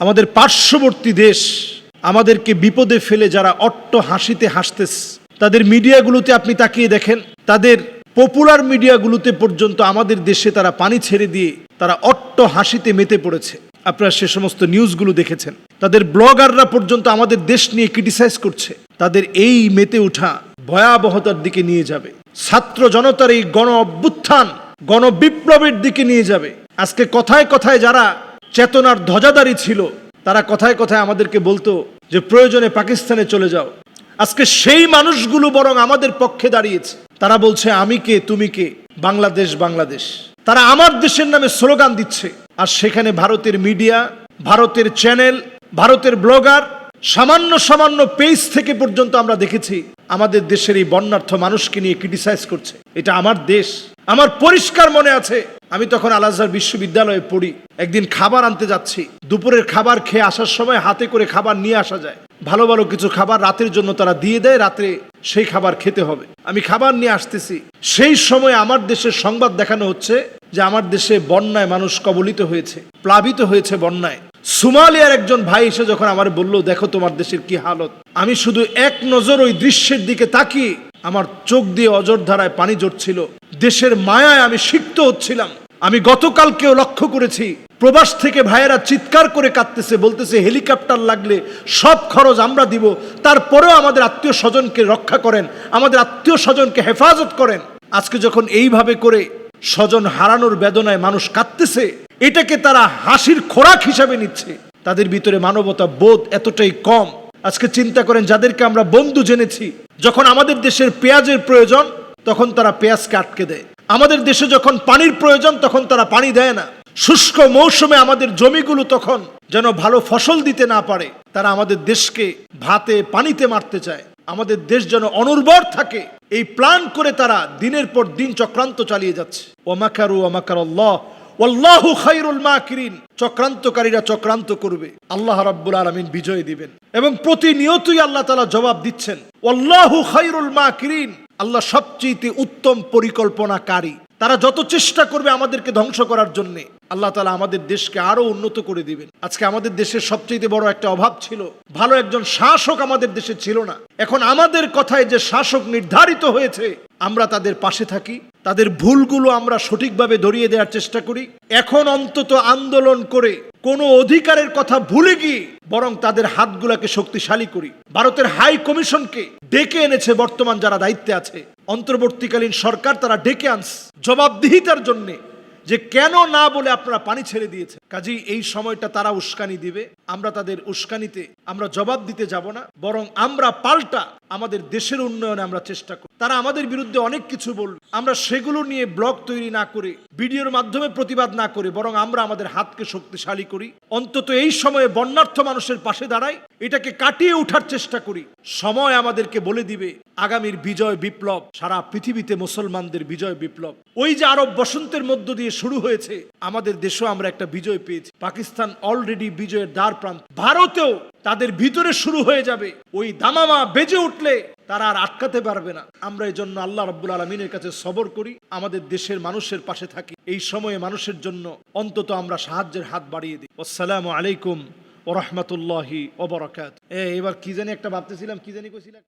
আমাদের পার্শ্ববর্তী দেশ আমাদেরকে বিপদে ফেলে যারা অট্ট হাসিতে হাসতেছে তাদের মিডিয়াগুলোতে আপনি তাকিয়ে দেখেন, তাদের পপুলার মিডিয়াগুলোতে পর্যন্ত আমাদের দেশে তারা পানি ছেড়ে দিয়ে তারা অট্ট হাসিতে মেতে পড়েছে। আপনারা সে সমস্ত নিউজগুলো দেখেছেন। তাদের ব্লগাররা পর্যন্ত আমাদের দেশ নিয়ে ক্রিটিসাইজ করছে। তাদের এই মেতে ওঠা ভয়াবহতার দিকে নিয়ে যাবে। ছাত্র জনতার এই গণ অভ্যুত্থান, গণবিপ্লবের দিকে নিয়ে যাবে। আজকে কথায় কথায় যারা চেতনার ধ্বজাদারী ছিল। তারা কথায় কথায় আমাদেরকে বলতো যে, প্রয়োজনে পাকিস্তানে চলে যাও। আজকে সেই মানুষগুলো বরং আমাদের পক্ষে দাঁড়িয়েছে। তারা বলছে, আমি কে? তুমি কে? বাংলাদেশ বাংলাদেশ। তারা আমার দেশের নামে স্লোগান দিচ্ছে। আর সেখানে ভারতের মিডিয়া, ভারতের চ্যানেল, ভারতের ব্লগার, সামান্য সামান্য পেজ থেকে পর্যন্ত আমরা দেখেছি আমাদের দেশের এই বন্যার্থ মানুষকে নিয়ে ক্রিটিসাইজ করছে। এটা আমার দেশ। আমার পরিষ্কার মনে আছে। আমি তখন আল আজহার বিশ্ববিদ্যালয়ে পড়ি। একদিন খাবার আনতে যাচ্ছি। দুপুরের খাবার খেয়ে আসার সময় হাতে করে খাবার নিয়ে আসা যায়। ভালো ভালো কিছু খাবার রাতের জন্য তারা দিয়ে দেয় রাত্রে সেই খাবার খেতে হবে। আমি খাবার নিয়ে আসতেছি। সেই সময় আমার দেশের সংবাদ দেখানো হচ্ছে যে আমার দেশে বন্যায় মানুষ কবলিত হয়েছে, প্লাবিত হয়েছে বন্যায়। সুমালিয়ার একজন ভাই এসে যখন আমার বলল, দেখো তোমার দেশের কি হালত? আমি শুধু এক নজর ওই দৃশ্যের দিকে তাকিয়ে আমার চোখ দিয়ে অজর ধারায় পানি জড়ছিল দেশের মায়ায় আমি সিক্ত হচ্ছিলাম। আমি গতকালকেও লক্ষ্য করেছি, প্রবাস থেকে ভাইয়েরা চিৎকার করে কাঁদতেছে, বলতেছে, হেলিকপ্টার লাগলে সব খরচ আমরা দিব, তারপরেও আমাদের আত্মীয় স্বজনকে রক্ষা করেন, আমাদের আত্মীয় স্বজনকে হেফাজত করেন। আজকে যখন এইভাবে করে স্বজন হারানোর বেদনায় মানুষ কাঁদতেছে এটাকে তারা হাসির খোরাক হিসাবে নিচ্ছে। তাদের ভিতরে মানবতা বোধ এতটাই কম। আজকে চিন্তা করেন যাদেরকে আমরা বন্ধু জেনেছি, যখন আমাদের দেশের পেঁয়াজের প্রয়োজন, তখন তারা পেঁয়াজকে আটকে দেয়। আমাদের দেশে যখন পানির প্রয়োজন, তখন তারা পানি দেয় না। শুষ্ক মৌসুমে আমাদের জমিগুলো তখন যেন ভালো ফসল দিতে না পারে। তারা আমাদের দেশকে ভাতে, পানিতে মারতে চায়। আমাদের দেশ যেন অনুর্বর থাকে। এই প্ল্যান করে তারা দিনের পর দিন চক্রান্ত চালিয়ে যাচ্ছে। ওমাকারু ওমাকার আল্লাহ ওয়াল্লাহু খাইরুল মাকিরিন। চক্রান্তকারীরা চক্রান্ত করবে। আল্লাহ রাব্বুল আলামিন বিজয় দিবেন। এবং প্রতিনিয়তই আল্লাহ তালা জবাব দিচ্ছেন ওল্লাহু খাইরুল মাকিরিন। আল্লাহ সবচেয়ে উত্তম পরিকল্পনাকারী। তারা যত চেষ্টা করবে আমাদেরকে ধ্বংস করার জন্য। আল্লাহ তালা আমাদের দেশকে আরও উন্নত করে দিবেন। আজকে আমাদের দেশের সবচেয়ে বড় একটা অভাব ছিল। ভালো একজন শাসক আমাদের দেশে ছিল না। এখন আমাদের কথায় যে শাসক নির্ধারিত হয়েছে, আমরা তাদের পাশে থাকি। তাদের ভুলগুলো আমরা সঠিকভাবে ধরিয়ে দেওয়ার চেষ্টা করি। এখন অন্তত আন্দোলন করে কোনো অধিকারের কথা ভুলে গিয়ে বরং তাদের হাতগুলাকে শক্তিশালী করি। ভারতের হাই কমিশনকে ডেকে এনেছে বর্তমান যারা দায়িত্বে আছে। অন্তর্বর্তীকালীন সরকার তারা ডেকে আনছে। জবাবদিহিতার জন্যে যে কেন না বলে আপনারা পানি ছেড়ে দিয়েছে কাজেই এই সময়টা তারা উস্কানি দিবে। আমরা তাদের উস্কানিতে আমরা জবাব দিতে যাব না, বরং আমরা পাল্টা আমাদের দেশের উন্নয়নে আমরা চেষ্টা করি। তারা আমাদের বিরুদ্ধে অনেক কিছু বলবে আমরা সেগুলো নিয়ে ব্লগ তৈরি না করে, ভিডিওর মাধ্যমে প্রতিবাদ না করে, বরং আমরা আমাদের হাতকে শক্তিশালী করি। অন্তত এই সময়ে বন্যার্থ মানুষের পাশে দাঁড়াই। এটাকে কাটিয়ে ওঠার চেষ্টা করি। সময় আমাদেরকে বলে দিবে, আগামীর বিজয় বিপ্লব, সারা পৃথিবীতে মুসলমানদের বিজয় বিপ্লব। ওই যে আরব বসন্তের মধ্য দিয়ে শুরু হয়েছে, আমাদের দেশেও আমরা একটা বিজয় পেয়েছি। পাকিস্তান অলরেডি বিজয়ের দ্বার প্রান্ত। ভারতেও তাদের ভিতরে শুরু হয়ে যাবে। ওই দামামা বেজে উঠলে তারা আর আটকাতে পারবে না। আমরা এই জন্য আল্লাহ রব্বুল আলমিনের কাছে সবর করি, আমাদের দেশের মানুষের পাশে থাকি। এই সময়ে মানুষের জন্য অন্তত আমরা সাহায্যের হাত বাড়িয়ে দিই। আসসালামু আলাইকুম ও রহমতুল্লাহি ওবরাকাত। এ এবার কি জানি একটা ভাবতেছিলাম কি জানি কইছিলাম